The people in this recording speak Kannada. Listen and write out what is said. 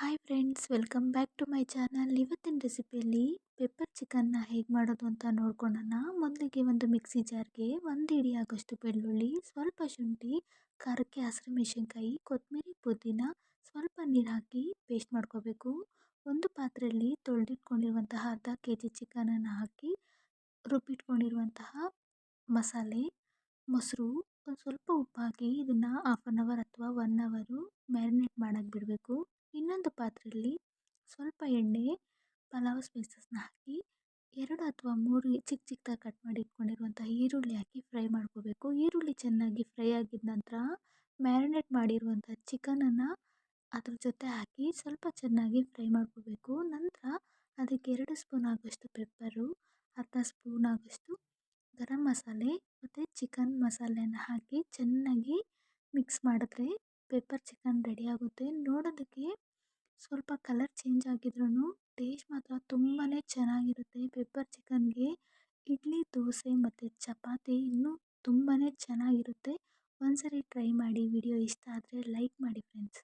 Hi friends welcome back to my channel ಇವತ್ತಿನ ರೆಸಿಪಿಯಲ್ಲಿ ಪೆಪ್ಪರ್ ಚಿಕನ್ನ ಹೇಗೆ ಮಾಡೋದು ಅಂತ ನೋಡ್ಕೊಳ್ಳೋಣ ಮೊದಲಿಗೆ ಒಂದು ಮಿಕ್ಸಿ ಜಾರ್ಗೆ ಒಂದು ಇಡಿ ಆಗೋಷ್ಟು ಬೆಳ್ಳುಳ್ಳಿ, ಸ್ವಲ್ಪ ಶುಂಠಿ ಖಾರಕ್ಕೆ ಹಸಿರು ಮೆಣಸಿನ್ಕಾಯಿ ಕೊತ್ತಂಬರಿ ಪುದೀನ, ಸ್ವಲ್ಪ ನೀರು ಹಾಕಿ ಪೇಸ್ಟ್ ಮಾಡ್ಕೋಬೇಕು. ಒಂದು ಪಾತ್ರೆಯಲ್ಲಿ ತೊಳೆದಿಟ್ಕೊಂಡಿರುವಂತಹ ಅರ್ಧ ಕೆ ಜಿ ಚಿಕನನ್ನು ಹಾಕಿ ರುಬ್ಬಿಟ್ಕೊಂಡಿರುವಂತಹ ಮಸಾಲೆ, ಮೊಸರು, ಒಂದು ಸ್ವಲ್ಪ ಉಪ್ಪು ಹಾಕಿ ಇದನ್ನು ಹಾಫ್ ಆನ್ ಅವರ್ ಅಥವಾ ಒನ್ ಅವರು ಮ್ಯಾರಿನೇಟ್ ಮಾಡೋಕ್ಕೆ ಬಿಡಬೇಕು. ಇನ್ನೊಂದು ಪಾತ್ರೆಯಲ್ಲಿ ಸ್ವಲ್ಪ ಎಣ್ಣೆ, ಪಲಾವ್ ಸ್ಪೈಸಸ್ನ ಹಾಕಿ ಎರಡು ಅಥವಾ ಮೂರು ಚಿಕ್ಕ ಚಿಕ್ಕದಾಗಿ ಕಟ್ ಮಾಡಿ ಇಟ್ಕೊಂಡಿರುವಂಥ ಈರುಳ್ಳಿ ಹಾಕಿ ಫ್ರೈ ಮಾಡ್ಕೋಬೇಕು. ಈರುಳ್ಳಿ ಚೆನ್ನಾಗಿ ಫ್ರೈ ಆಗಿದ ನಂತರ ಮ್ಯಾರಿನೇಟ್ ಮಾಡಿರುವಂಥ ಚಿಕನನ್ನು ಅದ್ರ ಜೊತೆ ಹಾಕಿ ಸ್ವಲ್ಪ ಚೆನ್ನಾಗಿ ಫ್ರೈ ಮಾಡ್ಕೋಬೇಕು. ನಂತರ ಅದಕ್ಕೆ ಎರಡು ಸ್ಪೂನ್ ಆಗೋಷ್ಟು ಪೆಪ್ಪರು ಅರ್ಧ ಸ್ಪೂನ್ ಆಗೋಷ್ಟು ಗರಂ ಮಸಾಲೆ ಮತ್ತು ಚಿಕನ್ ಮಸಾಲೆನ ಹಾಕಿ ಚೆನ್ನಾಗಿ ಮಿಕ್ಸ್ ಮಾಡಿದ್ರೆ ಪೆಪ್ಪರ್ ಚಿಕನ್ ರೆಡಿ ಆಗುತ್ತೆ. ನೋಡೋದಕ್ಕೆ ಸ್ವಲ್ಪ ಕಲರ್ ಚೇಂಜ್ ಆಗಿದ್ರೂ ಟೇಸ್ಟ್ ಮಾತ್ರ ತುಂಬಾ ಚೆನ್ನಾಗಿರುತ್ತೆ. ಪೆಪ್ಪರ್ ಚಿಕನ್ಗೆ ಇಡ್ಲಿ, ದೋಸೆ ಮತ್ತು ಚಪಾತಿ ಇನ್ನೂ ತುಂಬಾ ಚೆನ್ನಾಗಿರುತ್ತೆ. ಒಂದ್ಸರಿ ಟ್ರೈ ಮಾಡಿ, ವಿಡಿಯೋ ಇಷ್ಟ ಆದರೆ ಲೈಕ್ ಮಾಡಿ ಫ್ರೆಂಡ್ಸ್.